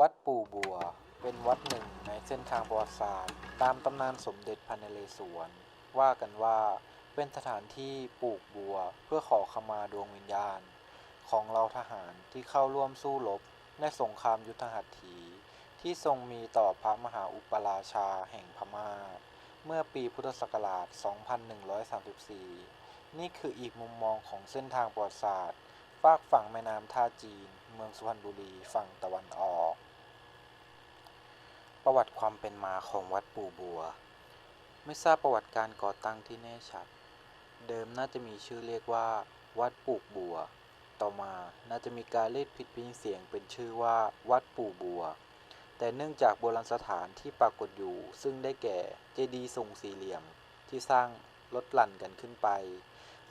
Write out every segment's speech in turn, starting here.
วัดปู่บัว เป็นวัดหนึ่งในเส้นทางประวัติศาสตร์ ตามตำนานสมเด็จพระนเรศวรว่ากันว่าเป็นสถานที่ปลูกบัวเพื่อขอขมาดวงวิญญาณ ของเราทหารที่เข้าร่วมสู้รบในสงครามยุทธหัตถี ที่ทรงมีต่อพระมหาอุปราชาแห่งพม่า เมื่อปีพุทธศักราช 2134 นี่คืออีกมุมมองของเส้นทางประวัติศาสตร์ ฝากฝั่งแม่น้ำท่าจีน เมืองสุพรรณบุรีฝั่งตะวันออก ประวัติความเป็นมาของวัดปู่บัว ไม่ทราบประวัติการก่อตั้งที่แน่ชัด เดิมน่าจะมีชื่อเรียกว่า วัดปลูกบัว ต่อมาน่าจะมีการเรียกผิดพี้นเสียงเป็นชื่อว่า วัดปู่บัว แต่เนื่องจากโบราณสถานที่ปรากฏอยู่ ซึ่งได้แก่เจดีย์ทรงสี่เหลี่ยม ที่สร้างลดหลั่นกันขึ้นไป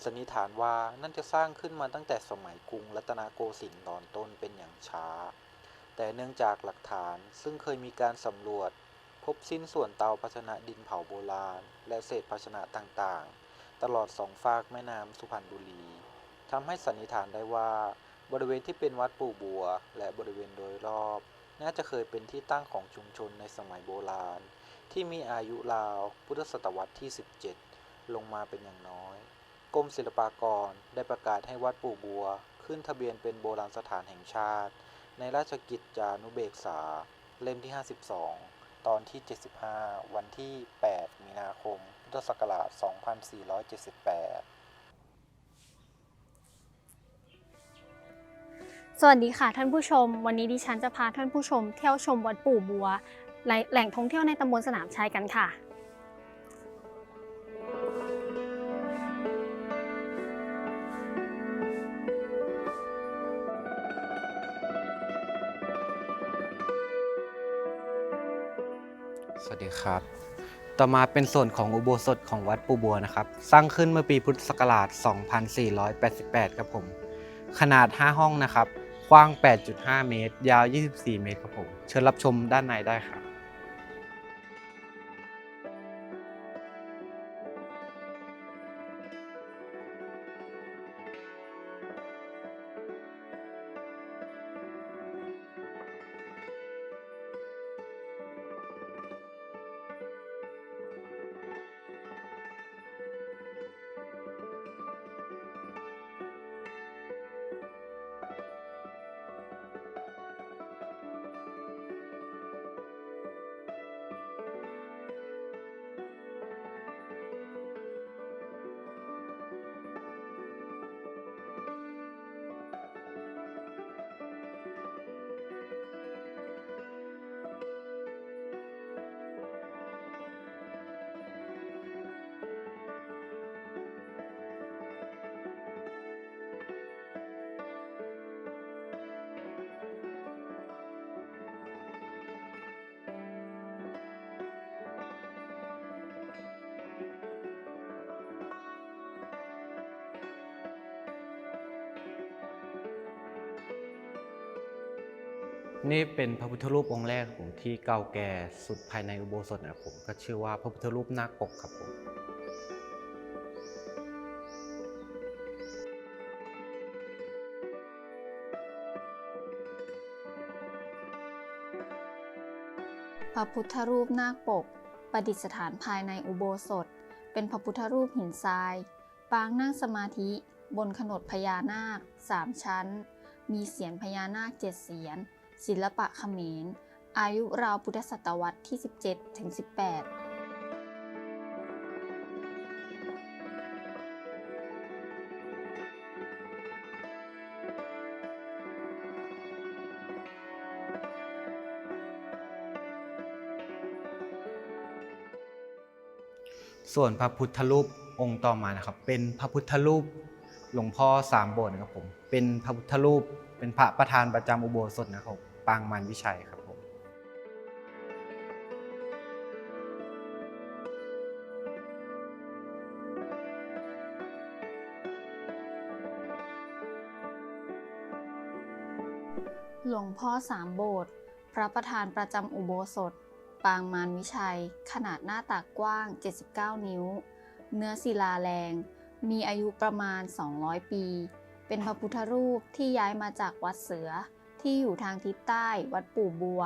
สันนิษฐานว่านั่นจะสร้างขึ้นมาตั้งแต่สมัยกรุงรัตนโกสินทร์ตอนต้นเป็นอย่างช้า แต่เนื่องจากหลักฐานซึ่งเคยมีการสำรวจ พบสิ้นส่วนเตาภาชนะดินเผาโบราณ และเศษภาชนะต่างๆ ตลอดสองฝากแม่น้ำสุพรรณบุรีทำให้สันนิษฐานได้ว่า บริเวณที่เป็นวัดปู่บัว และบริเวณโดยรอบ น่าจะเคยเป็นที่ตั้งของชุมชนในสมัยโบราณ ที่มีอายุราวพุทธศตวรรษที่ 17 ลงมาเป็นอย่างน้อยกรมศิลปากรได้ประกาศให้วัดปู่บัว ขึ้นทะเบียนเป็นโบราณสถานแห่งชาติ ในราชกิจจานุเบกษา เล่มที่ 52 ตอนที่ 75 วันที่ 8 มีนาคม พุทธศักราช 2478 สวัสดีค่ะท่านผู้ชม วันนี้ดิฉันจะพาท่านผู้ชมเที่ยวชมวัดปู่บัว แหล่งแหล่งท่องเที่ยวในตำบลสนามชัยกันค่ะ สวัสดีครับ ต่อมาเป็นส่วนของอุโบสถของวัดปูบัวนะครับ สร้างขึ้นเมื่อปีพุทธศักราช 2488 ครับผม ขนาด 5 ห้องนะครับ กว้าง 8.5 เมตร ยาว 24 เมตรครับผม เชิญรับชมด้านในได้ครับ นี่เป็นพระพุทธรูปองค์แรกของผมที่เก่าแก่สุดภายในอุโบสถนะครับผมก็ชื่อว่าพระพุทธรูปนาคปกครับผมพระพุทธรูปนาคปก ประดิษฐานภายในอุโบสถ เป็นพระพุทธรูปหินทราย ปางนั่งสมาธิบนขนดพญานาคสามชั้น มีเสียนพญานาคเจ็ดเสียน ศิลปะเขมร อายุราวพุทธศตวรรษที่ 17ถึง18ส่วนพระพุทธรูปองค์ต่อมานะครับ เป็นพระพุทธรูปหลวงพ่อสามโบสถ์นะครับผมเป็นพระพุทธรูปเป็นพระประธานประจำอุโบสถนะครับ ปางมารวิชัยครับผมหลวงพ่อสามโบสถ์พระประธานประจำอุโบสถ ปางมารวิชัย ขนาดหน้าตักกว้าง 79 นิ้ว เนื้อศิลาแรง มีอายุประมาณ 200 ปี เป็นพระพุทธรูปที่ย้ายมาจากวัดเสือ ที่อยู่ทางทิศใต้วัดปู่บัว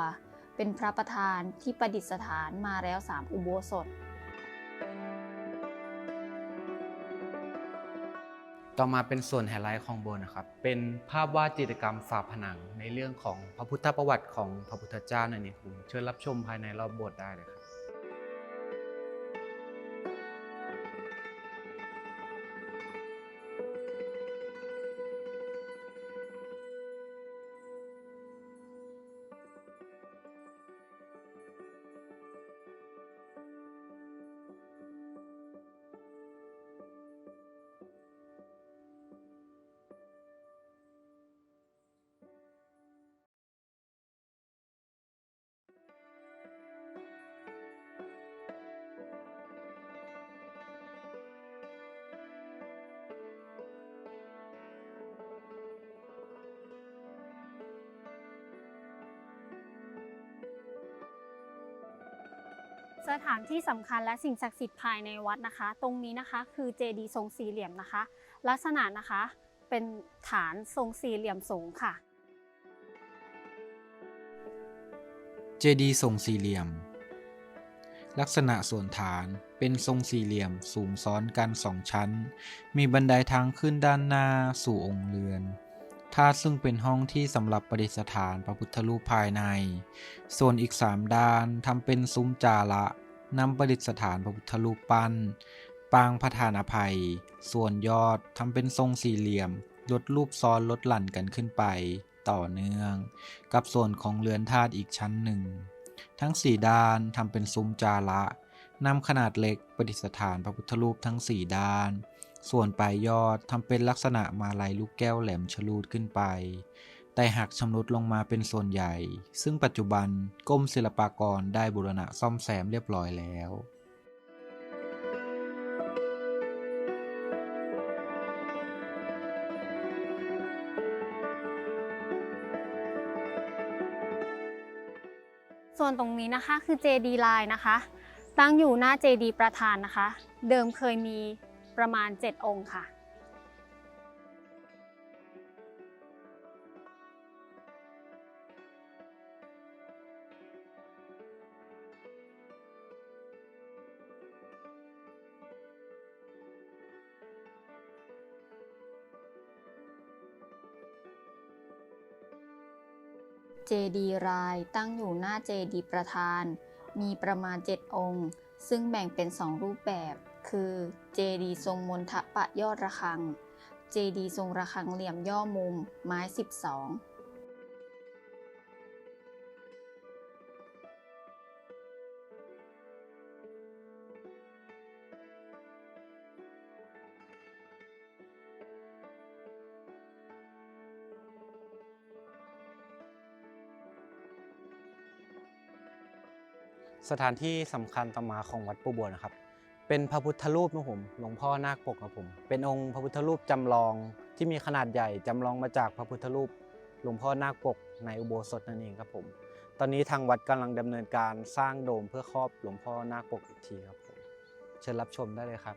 เป็นพระประธานที่ประดิษฐานมาแล้วสามอุโบสถ ต่อมาเป็นส่วนไฮไลท์ของโบสถ์นะครับ เป็นภาพวาดจิตรกรรมฝาผนังในเรื่องของพระพุทธประวัติของพระพุทธเจ้านั่นเองคุณเชิญรับชมภายในรอบโบสถ์ได้เลยครับ สถานที่สำคัญและสิ่งศักดิ์สิทธิ์ภายในวัดนะคะ ตรงนี้นะคะคือเจดีย์ทรงสี่เหลี่ยมนะคะ ลักษณะนะคะเป็นฐานทรงสี่เหลี่ยมสูงค่ะ เจดีย์ทรงสี่เหลี่ยม ลักษณะส่วนฐานเป็นทรงสี่เหลี่ยมสูงซ้อนกันสองชั้น มีบันไดทางขึ้นด้านหน้าสู่องค์เรือน ท่าซึ่งเป็นห้องที่สำหรับประดิษฐานพระพุทธรูปภายใน ส่วนอีกสามด้านทำเป็นซุ้มจาระนำประดิษฐานพระพุทธรูปปั้น ปางพระทานอภัย ส่วนยอดทำเป็นทรงสี่เหลี่ยมลดรูปซ้อนลดหลั่นกันขึ้นไป ต่อเนื่อง กับส่วนของเรือนธาตุอีกชั้นหนึ่ง ทั้งสี่ด้านทำเป็นซุ้มจาระนำขนาดเล็กประดิษฐานพระพุทธรูปทั้งสี่ด้าน ส่วนปลายยอดทำเป็นลักษณะมาลัยลูกแก้วแหลมฉลูดขึ้นไป แต่หักชำรุดลงมาเป็นส่วนใหญ่ ซึ่งปัจจุบันกรมศิลปากรได้บูรณะซ่อมแซมเรียบร้อยแล้วส่วนตรงนี้นะคะคือเจดีย์ลายนะคะ ตั้งอยู่หน้าเจดีประธานนะคะ เดิมเคยมี ประมาณ 7 องค์ค่ะเจดีรายตั้งอยู่หน้าเจดีประธาน มีประมาณ 7 องค์ ซึ่งแบ่งเป็น 2 รูปแบบ คือเจดีทรงมนทปะยอดระฆัง เจดีทรงระฆังเหลี่ยมย่อมุม ไม้ 12สถานที่สำคัญต่อมาของวัดปูบัวนะครับ เป็นพระพุทธรูปนะผมหลวงพ่อนาคปกครับผม เป็นองค์พระพุทธรูปจำลองที่มีขนาดใหญ่จำลองมาจากพระพุทธรูปหลวงพ่อนาคปกในอุโบสถนั่นเองครับผม ตอนนี้ทางวัดกำลังดำเนินการสร้างโดมเพื่อครอบหลวงพ่อนาคปกอีกทีครับผมเชิญรับชมได้เลยครับ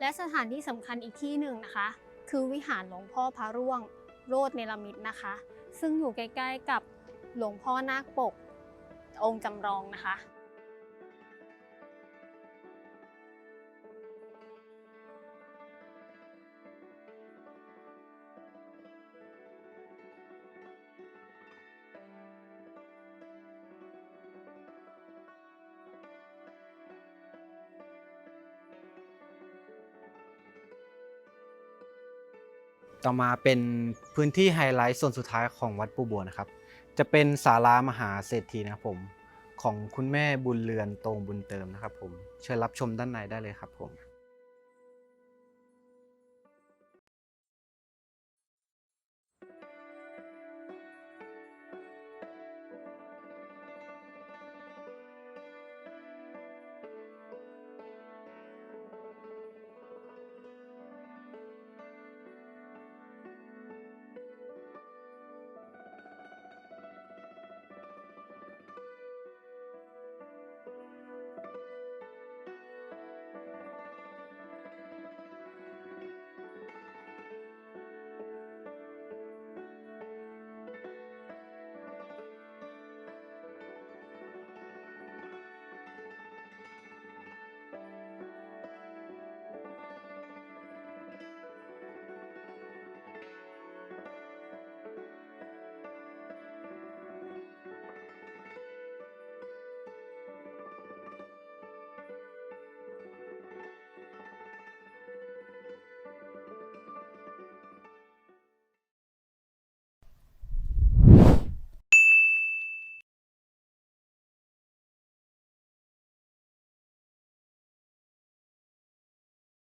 และสถานที่สำคัญอีกที่หนึ่งนะคะ คือวิหารหลวงพ่อพระร่วงโรดเนลมิตนะคะ ซึ่งอยู่ใกล้ๆกับหลวงพ่อนาคปกองค์จำลองนะคะ ต่อมาเป็นพื้นที่ไฮไลท์ส่วนสุดท้ายของวัดปูบัวนะครับ จะเป็นศาลามหาเศรษฐีนะครับผมของคุณแม่บุญเรือนโตงบุญเติมนะครับผมเชิญรับชมด้านในได้เลยครับผม